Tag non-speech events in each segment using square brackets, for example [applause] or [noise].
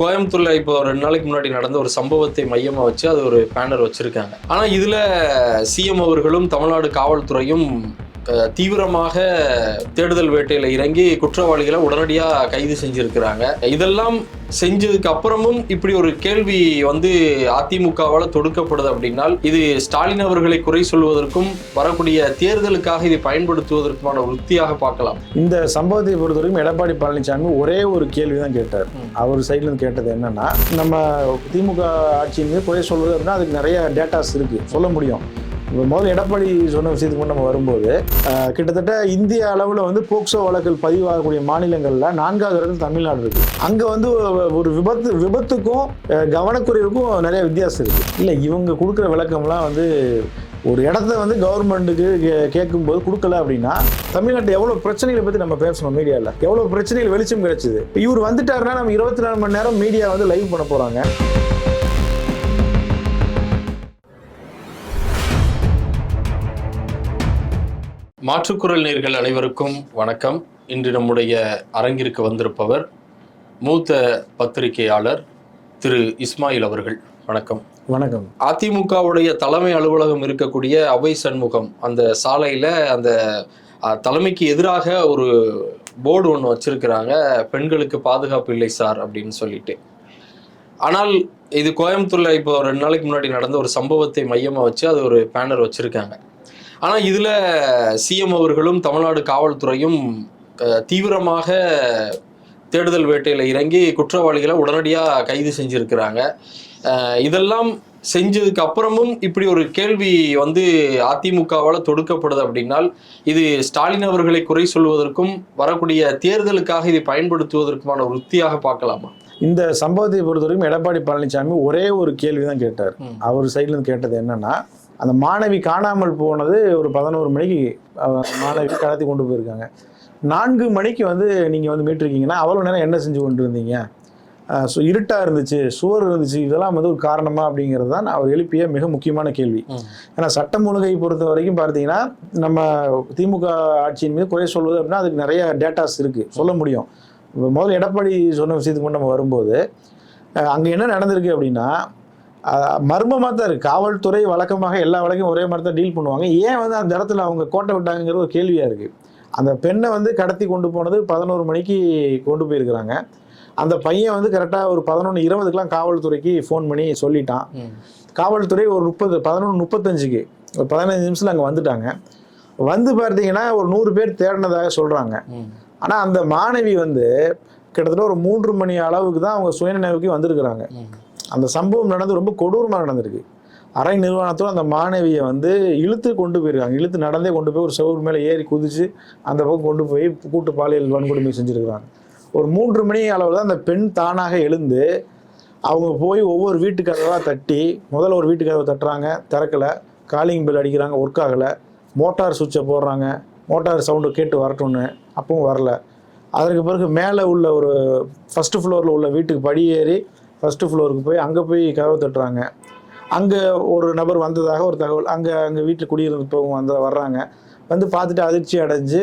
கோயம்புத்தூர்ல இப்போ ரெண்டு நாளைக்கு முன்னாடி நடந்த ஒரு சம்பவத்தை மையமா வச்சு அது ஒரு பேனர் வச்சிருக்காங்க. ஆனா இதுல சிஎம் அவர்களும் தமிழ்நாடு காவல்துறையும் தீவிரமாக தேடுதல் வேட்டையில இறங்கி குற்றவாளிகளை உடனடியா கைது செஞ்சிருக்கிறாங்க. இதெல்லாம் செஞ்சதுக்கு அப்புறமும் இப்படி ஒரு கேள்வி வந்து அதிமுகவால் தொடுக்கப்படுது அப்படின்னால் இது ஸ்டாலின் அவர்களை குறை சொல்வதற்கும் வரக்கூடிய தேர்தலுக்காக இதை பயன்படுத்துவதற்குமான உத்தியாக பார்க்கலாம். இந்த சம்பவத்தை பொறுத்தவரைக்கும் எடப்பாடி பழனிசாமி ஒரே ஒரு கேள்வி தான் கேட்டார். அவர் சைடுல கேட்டது என்னன்னா நம்ம திமுக ஆட்சியின் மீது குறை சொல்வது அப்படின்னா அதுக்கு நிறைய டேட்டாஸ் இருக்கு. சொல்ல முடியும். முதல்ல எடப்பாடி சொன்ன விஷயத்துக்கு நம்ம வரும்போது கிட்டத்தட்ட இந்திய அளவில் வந்து போக்சோ வழக்குகள் பதிவாகக்கூடிய மாநிலங்களில் நான்காவது இடத்துல தமிழ்நாடு இருக்கு. அங்கே வந்து ஒரு விபத்து விபத்துக்கும் கவனக்குறைவுக்கும் நிறைய வித்தியாசம் இருக்கு. இல்லை இவங்க கொடுக்குற விளக்கம்லாம் வந்து ஒரு இடத்த வந்து கவர்மெண்ட்டுக்கு கே- கேட்கும்போது கொடுக்கல அப்படின்னா தமிழ்நாட்டில் எவ்வளோ பிரச்சனைகளை பற்றி நம்ம பேசணும் மீடியாவில் எவ்வளோ பிரச்சனைகள் வெளிச்சம் கிடைச்சிது? இவர் வந்துட்டாருன்னா நம்ம இருபத்தி நாலு மணி நேரம் மீடியா வந்து லைவ் பண்ண போகிறாங்க மாற்றுக்குரல் நேர்கள் அனைவருக்கும் வணக்கம். இன்று நம்முடைய அரங்கிற்கு வந்திருப்பவர் மூத்த பத்திரிகையாளர் திரு இஸ்மாயில் அவர்கள். வணக்கம். வணக்கம். அதிமுகவுடைய தலைமை அலுவலகம் இருக்கக்கூடிய அவை சண்முகம் அந்த சாலையில அந்த தலைமைக்கு எதிராக ஒரு போர்டு ஒன்று வச்சிருக்கிறாங்க. பெண்களுக்கு பாதுகாப்பு இல்லை சார் அப்படின்னு சொல்லிட்டு. ஆனால் இது கோயம்புத்தூர்ல இப்போ ரெண்டு நாளைக்கு முன்னாடி நடந்த ஒரு சம்பவத்தை மையமா வச்சு அது ஒரு பேனர் வச்சிருக்காங்க. ஆனா இதுல சிஎம் அவர்களும் தமிழ்நாடு காவல்துறையும் தீவிரமாக தேடுதல் வேட்டையில இறங்கி குற்றவாளிகளை உடனடியா கைது செஞ்சிருக்கிறாங்க. இதெல்லாம் செஞ்சதுக்கு அப்புறமும் இப்படி ஒரு கேள்வி வந்து அதிமுகவால் தொடுக்கப்படுது அப்படின்னால் இது ஸ்டாலின் அவர்களை குறை சொல்வதற்கும் வரக்கூடிய தேர்தலுக்காக இதை பயன்படுத்துவதற்குமான ஒரு உத்தியாக பார்க்கலாமா? இந்த சம்பவத்தை பொறுத்தவரைக்கும் எடப்பாடி பழனிசாமி ஒரே ஒரு கேள்வி தான் கேட்டார். அவர் சைடுல இருந்து கேட்டது என்னன்னா அந்த மாணவி காணாமல் போனது ஒரு பதினோரு மணிக்கு மாணவி கடத்தி கொண்டு போயிருக்காங்க. நான்கு மணிக்கு வந்து நீங்கள் வந்து மீட்டிருக்கீங்கன்னா அவ்வளோ நேரம் என்ன செஞ்சு கொண்டு இருந்தீங்க ஸோ இருட்டாக இருந்துச்சு சுவர் இருந்துச்சு இதெல்லாம் வந்து ஒரு காரணமா அப்படிங்கிறது தான் அவர் எழுப்பிய மிக முக்கியமான கேள்வி. ஏன்னா சட்டம் ஒழுங்கை பொறுத்த வரைக்கும் பார்த்தீங்கன்னா நம்ம திமுக ஆட்சியின் மீது குறை சொல்வது அப்படின்னா அதுக்கு நிறைய டேட்டாஸ் இருக்குது சொல்ல முடியும். முதல்ல எடப்பாடி சொன்ன விஷயத்துக்கு நம்ம வரும்போது அங்கே என்ன நடந்திருக்கு அப்படின்னா மர்மமாக தான் இருக்குது காவல்துறை வழக்கமாக எல்லா வழக்கையும் ஒரே மாதிரி தான் டீல் பண்ணுவாங்க. ஏன் வந்து அந்த இடத்துல அவங்க கோட்டை விட்டாங்கங்கிற ஒரு கேள்வியாக இருக்குது அந்த பெண்ணை வந்து கடத்தி கொண்டு போனது பதினோரு மணிக்கு கொண்டு போயிருக்கிறாங்க. அந்த பையன் வந்து கரெக்டாக ஒரு பதினொன்று இருபதுக்கெலாம் காவல்துறைக்கு ஃபோன் பண்ணி சொல்லிட்டான். காவல்துறை ஒரு முப்பது பதினொன்று முப்பத்தஞ்சுக்கு ஒரு பதினஞ்சு நிமிஷத்தில் அங்கே வந்துட்டாங்க. வந்து பார்த்தீங்கன்னா ஒரு நூறு பேர் தேடினதாக சொல்கிறாங்க ஆனால் அந்த மாணவி வந்து கிட்டத்தட்ட ஒரு மூன்று மணி அளவுக்கு தான் அவங்க சுயநினைவுக்கு வந்திருக்கிறாங்க. அந்த சம்பவம் நடந்து ரொம்ப கொடூரமாக நடந்திருக்கு. அரை நிர்வாணத்தோட அந்த மாணவியை வந்து இழுத்து கொண்டு போயிருக்காங்க. இழுத்து நடந்தே கொண்டு போய் ஒரு செவுர் மேலே ஏறி குதித்து அந்த பக்கம் கொண்டு போய் கூட்டு பாலியல் வன்கொடுமை செஞ்சுருக்கிறாங்க. ஒரு மூன்று மணி அளவில் தான் அந்த பெண் தானாக எழுந்து அவங்க போய் ஒவ்வொரு வீட்டு கதவாக தட்டி முதல்ல ஒரு வீட்டு கதவை தட்டுறாங்க திறக்கலை காலிங் பெல் அடிக்கிறாங்க ஒர்க் ஆகலை மோட்டார் சுவிட்சை போடுறாங்க மோட்டார் சவுண்டு கேட்டு வரட்டும்னு அப்பவும் வரல. அதற்கு பிறகு மேலே உள்ள ஒரு ஃபஸ்ட்டு ஃப்ளோரில் உள்ள வீட்டுக்கு படியேறி ஃபஸ்ட்டு ஃப்ளோருக்கு போய் அங்கே போய் கதவை தட்டுறாங்க. அங்கே ஒரு நபர் வந்ததாக ஒரு தகவல் அங்கே அங்கே வீட்டில் குடியிருப்பவங்க வந்து வர்றாங்க. வந்து பார்த்துட்டு அதிர்ச்சி அடைஞ்சு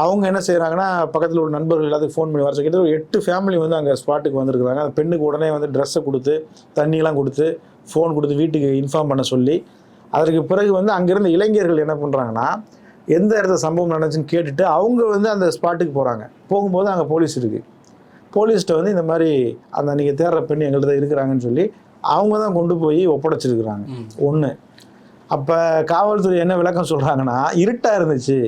அவங்க என்ன செய்கிறாங்கன்னா பக்கத்தில் உள்ள நண்பர்கள் எல்லாத்துக்கும் ஃபோன் பண்ணி வர சொல்லிட்டு ஒரு எட்டு ஃபேமிலி வந்து அங்கே ஸ்பாட்டுக்கு வந்திருக்கிறாங்க. அந்த பெண்ணுக்கு உடனே வந்து ட்ரெஸ்ஸை கொடுத்து தண்ணியெலாம் கொடுத்து ஃபோன் கொடுத்து வீட்டுக்கு இன்ஃபார்ம் பண்ண சொல்லி அதற்கு பிறகு வந்து அங்கேருந்து இளைஞர்கள் என்ன பண்ணுறாங்கன்னா எந்த இடத்துல சம்பவம் நடந்துச்சுன்னு கேட்டுட்டு அவங்க வந்து அந்த ஸ்பாட்டுக்கு போகிறாங்க போகும்போது அங்கே போலீஸ் இருக்குது போலீஸ்கிட்ட வந்து இந்த மாதிரி அந்த நீங்கள் தேடுற பெண் எங்கள்கிட்ட இருக்கிறாங்கன்னு சொல்லி அவங்க தான் கொண்டு போய் ஒப்படைச்சிருக்கிறாங்க. ஒன்று அப்போ காவல்துறை என்ன விளக்கம் சொல்கிறாங்கன்னா இருட்டாக இருந்துச்சு.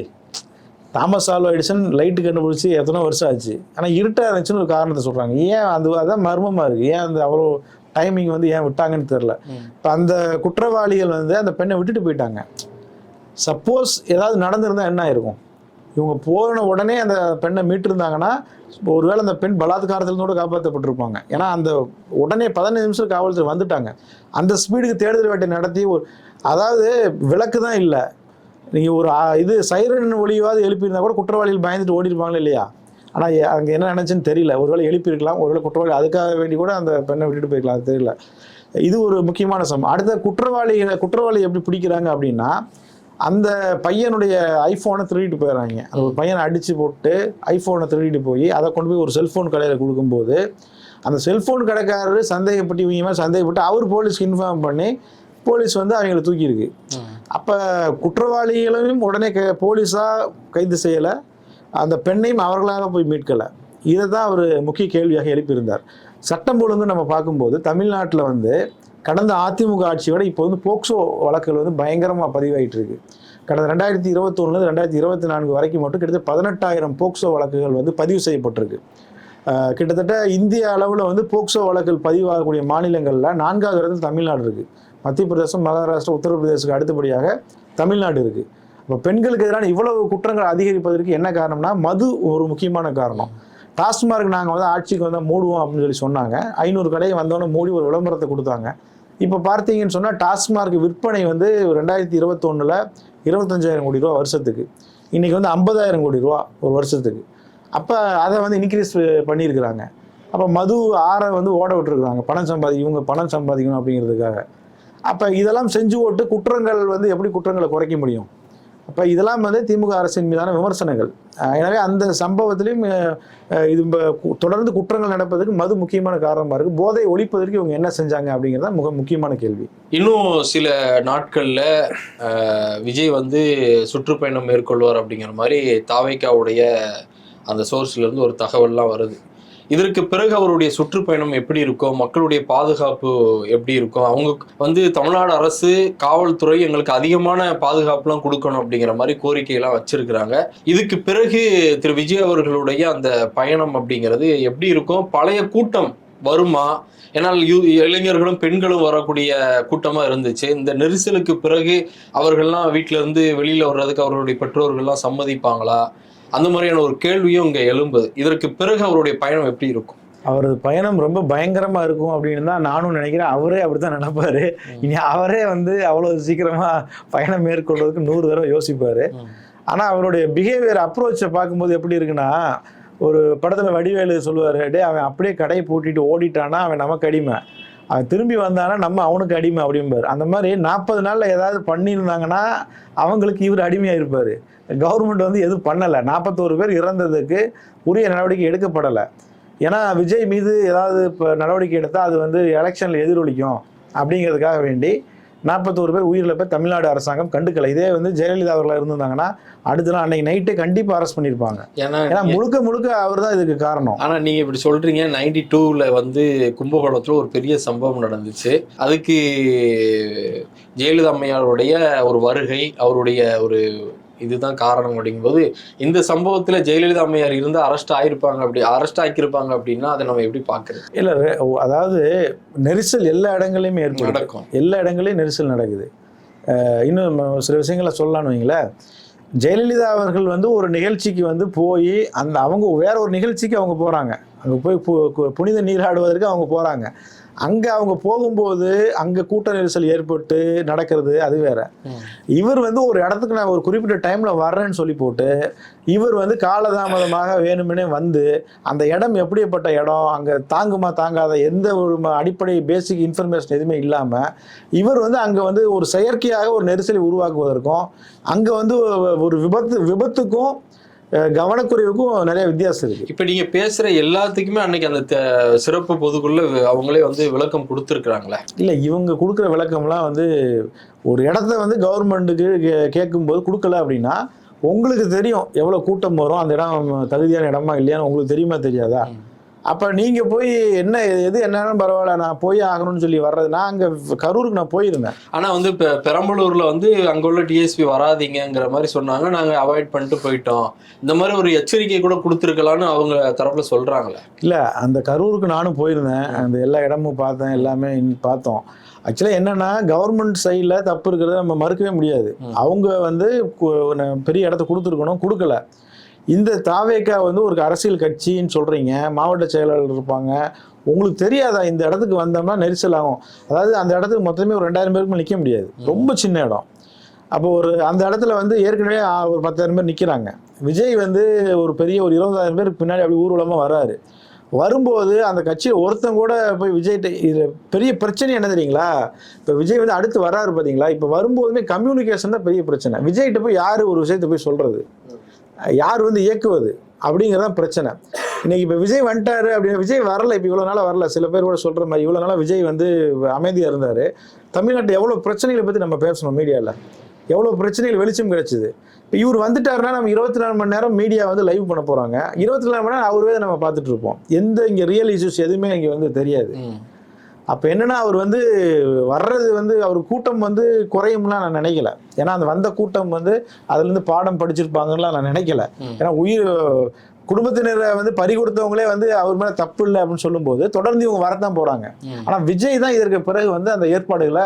தாமஸ் ஆல்வா எடிசன் லைட்டு கண்டுபிடிச்சி எத்தனை வருஷம் ஆச்சு. ஆனால் இருட்டாக இருந்துச்சுன்னு ஒரு காரணத்தை சொல்கிறாங்க ஏன் அது அதான் மர்மமாக இருக்குது ஏன் அந்த அவ்வளோ டைமிங் வந்து ஏன் விட்டாங்கன்னு தெரில இப்போ அந்த குற்றவாளிகள் வந்து அந்த பெண்ணை விட்டுட்டு போயிட்டாங்க. சப்போஸ் ஏதாவது நடந்திருந்தால் என்ன ஆயிருக்கும்? இவங்க போன உடனே அந்த பெண்ணை மீட்டிருந்தாங்கன்னா ஒருவேளை அந்த பெண் பலாத்காரத்திலிருந்து கூட காப்பாற்றப்பட்டிருப்பாங்க. ஏன்னா அந்த உடனே பதினஞ்சு நிமிஷம் காவல்துறை வந்துட்டாங்க. அந்த ஸ்பீடுக்கு தேடுதல் வேட்டை நடத்தி ஒரு அதாவது விளக்கு தான் இல்லை. நீங்கள் ஒரு இது சைரன் ஒளியாவது எழுப்பியிருந்தா கூட குற்றவாளிகள் பயந்துட்டு ஓடிருப்பாங்களே இல்லையா? ஆனால் அங்கே என்ன நினைச்சுன்னு தெரியல. ஒருவேளை எழுப்பியிருக்கலாம் ஒருவேளை குற்றவாளி அதுக்காக வேண்டி கூட அந்த பெண்ணை விட்டுட்டு போயிருக்கலாம் அது தெரியல. இது ஒரு முக்கியமான சம்பவம் அடுத்த குற்றவாளிகளை குற்றவாளி எப்படி பிடிக்கிறாங்க அப்படின்னா அந்த பையனுடைய ஐஃபோனை திருடிட்டு போயிடுறாங்க அந்த ஒரு பையனை அடித்து போட்டு ஐஃபோனை திருடிட்டு போய் அதை கொண்டு போய் ஒரு செல்ஃபோன் கடையில் கொடுக்கும்போது அந்த செல்ஃபோன் கடைக்காரர் சந்தேகப்பட்டு இவங்க மேலே சந்தேகப்பட்டு அவர் போலீஸ்க்கு இன்ஃபார்ம் பண்ணி போலீஸ் வந்து அவங்களை தூக்கியிருக்கு. அப்போ குற்றவாளிகளையும் உடனே க போலீஸாக கைது செய்யலை. அந்த பெண்ணையும் அவர்களாக போய் மீட்கலை. இதை தான் அவர் முக்கிய கேள்வியாக எழுப்பியிருந்தார். சட்டம் ஒழுங்கு நம்ம பார்க்கும்போது தமிழ்நாட்டில் வந்து கடந்த அதிமுக ஆட்சியோட இப்போ வந்து போக்சோ வழக்குகள் வந்து பயங்கரமாக பதிவாயிட்டு இருக்கு கடந்த ரெண்டாயிரத்தி இருபத்தொன்னுலேருந்து ரெண்டாயிரத்தி இருபத்தி நான்கு வரைக்கும் மட்டும் கிட்டத்தட்ட பதினெட்டாயிரம் போக்சோ வழக்குகள் வந்து பதிவு செய்யப்பட்டிருக்கு. கிட்டத்தட்ட இந்திய அளவில் வந்து போக்சோ வழக்குகள் பதிவாகக்கூடிய மாநிலங்களில் நான்காவது இடத்துல தமிழ்நாடு இருக்குது மத்திய பிரதேசம் மகாராஷ்டிரா உத்தரப்பிரதேசத்துக்கு அடுத்தபடியாக தமிழ்நாடு இருக்குது அப்போ பெண்களுக்கு எதிரான இவ்வளவு குற்றங்கள் அதிகரிப்பதற்கு என்ன காரணம்னா மது ஒரு முக்கியமான காரணம். டாஸ்மார்க் நாங்கள் வந்து ஆட்சிக்கு வந்தால் மூடுவோம் அப்படின்னு சொல்லி சொன்னாங்க. ஐநூறு கடையை வந்தோன்னே மூடி ஒரு விளம்பரத்தை கொடுத்தாங்க. இப்போ பார்த்தீங்கன்னு சொன்னால் டாஸ்மார்க் விற்பனை வந்து ரெண்டாயிரத்தி இருபத்தொன்னில் இருபத்தஞ்சாயிரம் கோடி ரூபா வருஷத்துக்கு. இன்றைக்கி வந்து ஐம்பதாயிரம் கோடி ரூபா ஒரு வருஷத்துக்கு. அப்போ அதை வந்து இன்க்ரீஸ் பண்ணியிருக்கிறாங்க. அப்போ மது ஆறை வந்து ஓட விட்டுருக்குறாங்க. பணம் சம்பாதி இவங்க பணம் சம்பாதிக்கணும் அப்படிங்கிறதுக்காக. அப்போ இதெல்லாம் செஞ்சு ஓட்டு குற்றங்கள் வந்து எப்படி குற்றங்களை குறைக்க முடியும்? அப்போ இதெல்லாம் வந்து திமுக அரசின் மீதான விமர்சனங்கள். எனவே அந்த சம்பவத்திலையும் இது தொடர்ந்து குற்றங்கள் நடப்பதற்கு மது முக்கியமான காரணமாக இருக்குது போதை ஒழிப்பதற்கு இவங்க என்ன செஞ்சாங்க அப்படிங்கிறது தான் மிக முக்கியமான கேள்வி. இன்னும் சில நாட்களில் விஜய் வந்து சுற்றுப்பயணம் மேற்கொள்வார் அப்படிங்கிற மாதிரி தாவைக்காவுடைய அந்த சோர்ஸ்லேருந்து ஒரு தகவல்லாம் வருது. இதற்கு பிறகு அவருடைய சுற்றுப்பயணம் எப்படி இருக்கும் மக்களுடைய பாதுகாப்பு எப்படி இருக்கும் அவங்க வந்து தமிழ்நாடு அரசு காவல்துறை எங்களுக்கு அதிகமான பாதுகாப்புலாம் கொடுக்கணும் அப்படிங்கிற மாதிரி கோரிக்கையெல்லாம் வச்சிருக்கிறாங்க. இதுக்கு பிறகு திரு விஜய் அவர்களுடைய அந்த பயணம் அப்படிங்கிறது எப்படி இருக்கும் பழைய கூட்டம் வருமா? ஏன்னால் இளைஞர்களும் பெண்களும் வரக்கூடிய கூட்டமா இருந்துச்சு. இந்த நெரிசலுக்கு பிறகு அவர்கள்லாம் வீட்டிலேருந்து இருந்து வெளியில வர்றதுக்கு அவர்களுடைய பெற்றோர்கள்லாம் சம்மதிப்பாங்களா? அந்த மாதிரியான ஒரு கேள்வியும் இங்க எழும்புது. இதற்கு பிறகு அவருடைய பயணம் எப்படி இருக்கும்? அவரது பயணம் ரொம்ப பயங்கரமா இருக்கும் அப்படின்னு தான் நானும் நினைக்கிறேன். அவரே அப்படித்தான் நினைப்பாரு. இனி அவரே வந்து அவ்வளவு சீக்கிரமா பயணம் மேற்கொள்வதற்கு நூறு தடவை யோசிப்பாரு. ஆனா அவருடைய பிஹேவியர் அப்ரோச்சை பார்க்கும்போது எப்படி இருக்குன்னா ஒரு படத்துல வடிவேலு சொல்லுவாரு டே அவன் அப்படியே கடையை பூட்டிட்டு ஓடிட்டானா அவன் நமக்கு அடிமை. அவன் திரும்பி வந்தானா நம்ம அவனுக்கு அடிமை அப்படிம்பார். அந்த மாதிரி நாற்பது நாளில் ஏதாவது பண்ணியிருந்தாங்கன்னா அவங்களுக்கு இவர் அடிமையாக இருப்பார் கவர்மெண்ட் வந்து எதுவும் பண்ணலை. நாற்பத்தோரு பேர் இறந்ததுக்கு உரிய நடவடிக்கை எடுக்கப்படலை. ஏன்னா விஜய் மீது ஏதாவது இப்போ நடவடிக்கை எடுத்தால் அது வந்து எலெக்ஷனில் எதிரொலிக்கும் அப்படிங்கிறதுக்காக வேண்டி நாற்பத்தோரு பேர் உயிரிழப்பை தமிழ்நாடு அரசாங்கம் கண்டுக்கல. இதே வந்து ஜெயலலிதா அவர்களாக இருந்திருந்தாங்கன்னா அடுத்த நாள் அன்னைக்கு நைட்டே கண்டிப்பாக அரெஸ்ட் பண்ணியிருப்பாங்க ஏன்னா ஏன்னா முழுக்க முழுக்க அவர் தான் இதுக்கு காரணம். ஆனா நீங்க இப்படி சொல்றீங்க நைன்டி டூல வந்து கும்பகோணத்துல ஒரு பெரிய சம்பவம் நடந்துச்சு. அதுக்கு ஜெயலலிதா அம்மையாருடைய ஒரு வருகை அவருடைய ஒரு இதுதான் காரணம் அப்படிங்கும்போது இந்த சம்பவத்துல ஜெயலலிதா அம்மையார் இருந்து அரெஸ்ட் ஆயிருப்பாங்க அப்படி அரெஸ்ட் ஆக்கியிருப்பாங்க அப்படின்னா அதை நம்ம எப்படி பாக்குறது இல்லை அதாவது நெரிசல் எல்லா இடங்களையுமே ஏற்படும் நடக்கும். எல்லா இடங்களையும் நெரிசல் நடக்குது. இன்னும் சில விஷயங்களை சொல்லலாம்னு வைங்களேன். ஜெயலலிதா அவர்கள் வந்து ஒரு நிகழ்ச்சிக்கு வந்து போய் அந்த அவங்க வேற ஒரு நிகழ்ச்சிக்கு அவங்க போகிறாங்க அங்கே போய் புனித நீராடுவதற்கு அவங்க போகிறாங்க அங்கே அவங்க போகும்போது அங்கே கூட்ட நெரிசல் ஏற்பட்டு நடக்கிறது அது வேற. இவர் வந்து ஒரு இடத்துக்கு நான் ஒரு குறிப்பிட்ட டைமில் வர்றேன்னு சொல்லி போட்டு இவர் வந்து காலதாமதமாக வேணுமெனே வந்து அந்த இடம் எப்படிப்பட்ட இடம் அங்கே தாங்குமா தாங்காத எந்த ஒரு ம- அடிப்படை பேசிக் இன்ஃபர்மேஷன் எதுவுமே இல்லாமல் இவர் வந்து அங்கே வந்து ஒரு செயற்கையாக ஒரு நெரிசலை உருவாக்குவதற்கும் அங்கே வந்து ஒரு விபத்து விபத்துக்கும் கவனக்குறைவுக்கும் நிறைய வித்தியாசம் இருக்குது இப்ப நீங்க பேசுற எல்லாத்துக்குமே அன்னைக்கு அந்த சிறப்பு பொதுக்குள்ள அவங்களே வந்து விளக்கம் கொடுத்துருக்காங்களே இல்லை இவங்க கொடுக்குற விளக்கம்லாம் வந்து ஒரு இடத்த வந்து கவர்மெண்ட்டுக்கு கே- கேட்கும்போது கொடுக்கல அப்படின்னா உங்களுக்கு தெரியும் எவ்வளோ கூட்டம் வரும் அந்த இடம் தகுதியான இடமா இல்லையான்னு உங்களுக்கு தெரியுமா தெரியாதா? அப்போ நீங்கள் போய் என்ன எது என்னன்னு பரவாயில்ல நான் போய் ஆகணும்னு சொல்லி வர்றது. நான் அங்கே கரூருக்கு நான் போயிருந்தேன். ஆனா வந்து இப்ப பெரம்பலூர்ல வந்து அங்க உள்ள டிஎஸ்பி வராதீங்கங்கிற மாதிரி சொன்னாங்க. நாங்க அவாய்ட் பண்ணிட்டு போயிட்டோம். இந்த மாதிரி ஒரு எச்சரிக்கை கூட கொடுத்துருக்கலாம்னு அவங்க தரப்புல சொல்றாங்களே. இல்லை அந்த கரூருக்கு நானும் போயிருந்தேன். அந்த எல்லா இடமும் பார்த்தேன் எல்லாமே பார்த்தோம். ஆக்சுவலாக என்னன்னா கவர்மெண்ட் சைடில் தப்பு இருக்கிறத நம்ம மறுக்கவே முடியாது. அவங்க வந்து பெரிய இடத்த கொடுத்துருக்கணும் கொடுக்கல. இந்த தாவேக்கா வந்து ஒரு அரசியல் கட்சின்னு சொல்கிறீங்க மாவட்ட செயலாளர் இருப்பாங்க. உங்களுக்கு தெரியாதா இந்த இடத்துக்கு வந்தோம்னா நெரிசல் ஆகும். அதாவது அந்த இடத்துக்கு மொத்தமே ஒரு ரெண்டாயிரம் பேருக்கு நிற்க முடியாது. ரொம்ப சின்ன இடம். அப்போ ஒரு அந்த இடத்துல வந்து ஏற்கனவே ஒரு பத்தாயிரம் பேர் நிற்கிறாங்க விஜய் வந்து ஒரு பெரிய ஒரு இருபதாயிரம் பேருக்கு பின்னாடி அப்படி ஊர்வலமாக வராரு. வரும்போது அந்த கட்சியில் ஒருத்தன் கூட போய் விஜய்கிட்ட இது பெரிய பிரச்சனை என்ன தெரியுங்களா? இப்போ விஜய் வந்து அடுத்து வராரு பார்த்தீங்களா இப்போ வரும்போதுமே கம்யூனிகேஷன் தான் பெரிய பிரச்சனை. விஜய்கிட்ட போய் யார் ஒரு விஷயத்தை போய் சொல்கிறது யார் வந்து இயக்குவது அப்படிங்கிறதான் பிரச்சனை. இன்னைக்கு இப்போ விஜய் வந்துட்டாரு அப்படின்னா விஜய் வரல இப்போ இவ்வளோ நாளாக வரல. சில பேர் கூட சொல்கிற மாதிரி இவ்வளோ நாளாக விஜய் வந்து அமைதியாக இருந்தார். தமிழ்நாட்டில் எவ்வளோ பிரச்சனைகளை பற்றி நம்ம பேசணும் மீடியாவில் எவ்வளோ பிரச்சனைகள் வெளிச்சம் கிடைச்சிது. இப்போ இவர் வந்துட்டாருன்னா நம்ம இருபத்தி நாலு மணி நேரம் மீடியா வந்து லைவ் பண்ண போகிறாங்க இருபத்தி நாலு மணி நேரம் அவரே நம்ம பார்த்துட்டு இருப்போம். எந்த இங்கே ரியல் இஷ்யூஸ் எதுவுமே இங்கே வந்து தெரியாது. அப்போ என்னன்னா அவர் வந்து வர்றது வந்து அவர் கூட்டம் வந்து குறையும்லாம் நான் நினைக்கல ஏன்னா அந்த வந்த கூட்டம் வந்து அதுலேருந்து பாடம் படிச்சிருப்பாங்கலாம் நான் நினைக்கல. ஏன்னா உயிர் குடும்பத்தினரை வந்து பறி கொடுத்தவங்களே வந்து அவர் மேலே தப்பு இல்லை அப்படின்னு சொல்லும்போது தொடர்ந்து இவங்க வரத்தான் போகிறாங்க. ஆனால் விஜய் தான் இதற்கு பிறகு வந்து அந்த ஏற்பாடுகளை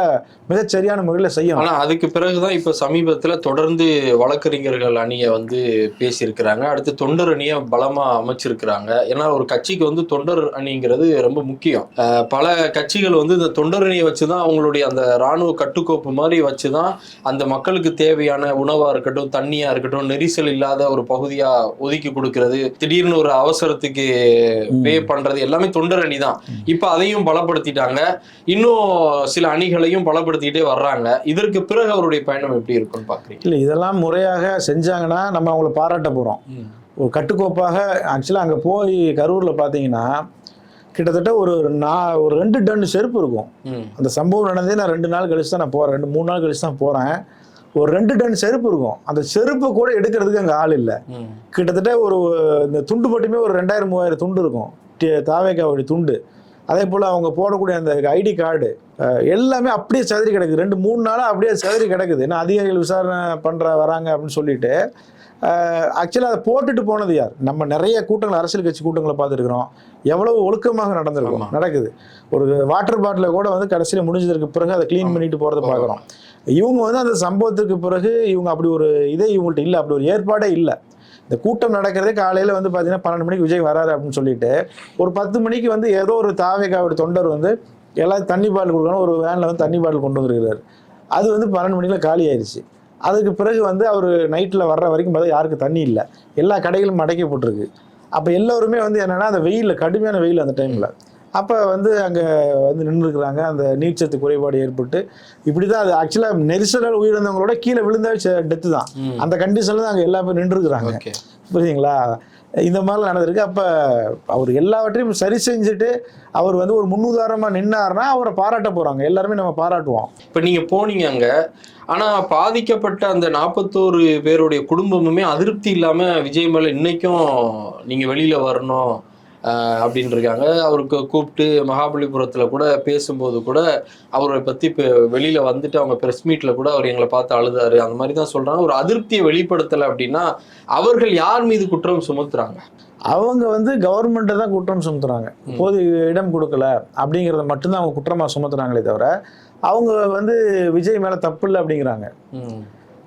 மிகச் சரியான முறையில் செய்யணும். ஆனா அதுக்கு பிறகுதான் இப்ப சமீபத்துல தொடர்ந்து வழக்கறிஞர்கள் அணியை வந்து பேசியிருக்கிறாங்க. அடுத்து தொண்டர் அணியை பலமா அமைச்சிருக்கிறாங்க. ஏன்னா ஒரு கட்சிக்கு வந்து தொண்டர் அணிங்கிறது ரொம்ப முக்கியம். பல கட்சிகள் வந்து இந்த தொண்டர் அணியை வச்சுதான் அவங்களுடைய அந்த ராணுவ கட்டுக்கோப்பு மாதிரி வச்சுதான் அந்த மக்களுக்கு தேவையான உணவா இருக்கட்டும் தண்ணியா இருக்கட்டும் நெரிசல் இல்லாத ஒரு பகுதியா ஒதுக்கி கொடுக்கிறது திடீர்னு ஒரு அவசரத்துக்கு பே பண்றது எல்லாமே தொண்டர் அணி தான். இப்ப அதையும் பலப்படுத்திட்டாங்க. இன்னும் சில அணிகளையும் பலப்படுத்திக்கிட்டே வர்றாங்க. இதற்கு பிறகு அவருடைய பயணம் எப்படி இருக்கும்னு பாக்குறீங்க? இல்லை இதெல்லாம் முறையாக செஞ்சாங்கன்னா நம்ம அவங்கள பாராட்ட போகிறோம் ஒரு கட்டுக்கோப்பாக ஆக்சுவலாக அங்கே போய் கரூரில் பார்த்தீங்கன்னா கிட்டத்தட்ட ஒரு நான் ஒரு ரெண்டு டன் செருப்பு இருக்கும். அந்த சம்பவம் நடந்தே நான் ரெண்டு நாள் கழிச்சு தான் நான் போகிறேன் ரெண்டு மூணு நாள் கழிச்சு தான் போகிறேன் ஒரு ரெண்டு டன் செருப்பு இருக்கும். அந்த செருப்பு கூட எடுக்கிறதுக்கு அங்கே ஆள் இல்லை. கிட்டத்தட்ட ஒரு இந்த துண்டு மட்டுமே ஒரு ரெண்டாயிரம் மூவாயிரம் துண்டு இருக்கும். தாவேக்காவுடைய துண்டு. அதே போல் அவங்க போடக்கூடிய அந்த ஐடி கார்டு எல்லாமே அப்படியே சதுரி கிடக்குது. ரெண்டு மூணு நாளாக அப்படியே சதுரி கிடக்குது. ஏன்னா அதிகாரிகள் விசாரணை பண்ணுற வராங்க அப்படின்னு சொல்லிட்டு ஆக்சுவலாக அதை போட்டுட்டு போனது யார்? நம்ம நிறைய கூட்டங்கள் அரசியல் கட்சி கூட்டங்களை பார்த்துருக்குறோம். எவ்வளவு ஒழுக்கமாக நடந்திருக்கும். நடக்குது. ஒரு வாட்டர் பாட்டிலை கூட வந்து கடைசியில் முடிஞ்சதுக்கு பிறகு அதை க்ளீன் பண்ணிட்டு போகிறத பார்க்குறோம். இவங்க வந்து அந்த சம்பவத்துக்கு பிறகு இவங்க அப்படி ஒரு இதே இவங்கள்ட்ட இல்லை அப்படி ஒரு ஏற்பாடே இல்லை. இந்த கூட்டம் நடக்கிறதே காலையில் வந்து பார்த்தீங்கன்னா பன்னெண்டு மணிக்கு விஜய் வராரு அப்படின்னு சொல்லிட்டு ஒரு பத்து மணிக்கு வந்து ஏதோ ஒரு தாவேக்காவோட தொண்டர் வந்து எல்லாரும் தண்ணி பாட்டில் கொடுக்கணும் ஒரு வேனில் வந்து தண்ணி பாட்டில் கொண்டு வந்துருக்கிறார். அது வந்து பன்னெண்டு மணிக்கில் காலி ஆயிடுச்சு அதுக்கு பிறகு வந்து அவர் நைட்டில் வர்ற வரைக்கும் பார்த்தா யாருக்கு தண்ணி இல்லை. எல்லா கடைகளும் அடைக்கப்பட்டிருக்கு அப்போ எல்லோருமே வந்து என்னென்னா அந்த வெயிலில் கடுமையான வெயில் அந்த டைமில் அப்போ வந்து அங்கே வந்து நின்றுருக்குறாங்க அந்த நீர்ச்சத்து குறைபாடு ஏற்பட்டு இப்படி தான் அது ஆக்சுவலாக நெரிசலால் உயிரிழந்தவங்களோட கீழே விழுந்தாவே டெத்து தான். அந்த கண்டிஷனில் தான் அங்கே எல்லா பேரும் நின்றுருக்குறாங்க புரியுதுங்களா? இந்த மாதிரிலாம் நடந்திருக்கு. அப்போ அவர் எல்லாவற்றையும் சரி செஞ்சுட்டு அவர் வந்து ஒரு முன்னுதாரணமாக நின்னாருன்னா அவரை பாராட்ட போகிறாங்க எல்லாருமே நம்ம பாராட்டுவோம். இப்ப நீங்க போனீங்க அங்க. ஆனா பாதிக்கப்பட்ட அந்த நாற்பத்தோரு பேருடைய குடும்பமுமே அதிருப்தி இல்லாம விஜய் மேல இன்னைக்கும் நீங்க வெளியில வரணும். அப்படின்னு இருக்காங்க அவருக்கு கூப்பிட்டு மகாபலிபுரத்துல கூட பேசும்போது கூட அவரை பத்தி இப்போ வெளியில வந்துட்டு அவங்க பிரஸ் மீட்ல கூட அவர் எங்களை பார்த்து அழுதாரு. அந்த மாதிரி தான் சொல்றாங்க. ஒரு அதிருப்தியை வெளிப்படுத்தல அப்படின்னா அவர்கள் யார் மீது குற்றம் சுமத்துறாங்க? அவங்க வந்து கவர்மெண்ட்டை தான் குற்றம் சுமத்துறாங்க. போது இடம் கொடுக்கல அப்படிங்கிறத மட்டும்தான் அவங்க குற்றமாக சுமத்துறாங்களே தவிர அவங்க வந்து விஜய் மேலே தப்பு இல்லை அப்படிங்கிறாங்க.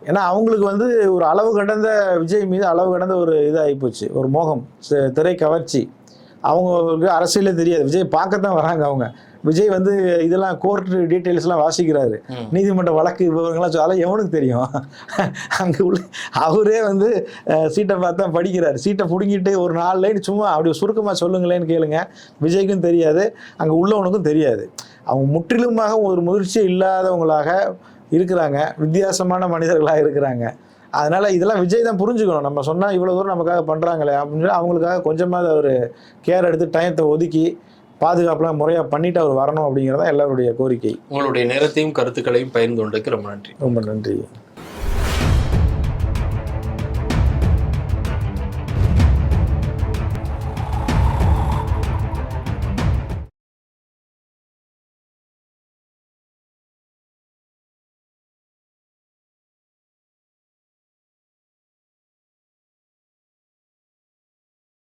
ஏன்னா அவங்களுக்கு வந்து ஒரு அளவு கடந்த விஜய் மீது அளவு கடந்த ஒரு இதாகி போச்சு. ஒரு மோகம் திரை கவர்ச்சி. அவங்களுக்கு அரசியலே தெரியாது. விஜய் பார்க்கத்தான் வராங்க அவங்க. விஜய் வந்து இதெல்லாம் கோர்ட் டீட்டெயில்ஸ்லாம் வாசிக்கிறாரு. நீதிமன்ற வழக்கு விவரங்கள்லாம் சொல்ல அதெல்லாம் எவனுக்கு தெரியும்? [laughs] அங்கே உள்ள அவரே வந்து சீட்டை பார்த்தா படிக்கிறாரு. சீட்டை பிடுங்கிட்டு ஒரு நாலு லைன் சும்மா அப்படி சுருக்கமாக சொல்லுங்களேன்னு கேளுங்க. விஜய்க்கும் தெரியாது. அங்கே உள்ளவனுக்கும் தெரியாது. அவங்க முற்றிலுமாக ஒரு முதிர்ச்சி இல்லாதவங்களாக இருக்கிறாங்க. வித்தியாசமான மனிதர்களாக இருக்கிறாங்க. அதனால இதெல்லாம் விஜய் தான் புரிஞ்சுக்கணும். நம்ம சொன்னால் இவ்வளோ தூரம் நமக்காக பண்ணுறாங்களே அப்படின்னு அவங்களுக்காக கொஞ்சமாவது அவர் கேர் எடுத்து டயத்தை ஒதுக்கி பாதுகாப்புலாம் முறையாக பண்ணிட்டு அவர் வரணும் அப்படிங்கிறதான் எல்லாருடைய கோரிக்கை. உங்களுடைய நேரத்தையும் கருத்துக்களையும் பகிர்ந்து கொண்டதுக்கு ரொம்ப நன்றி. ரொம்ப நன்றி.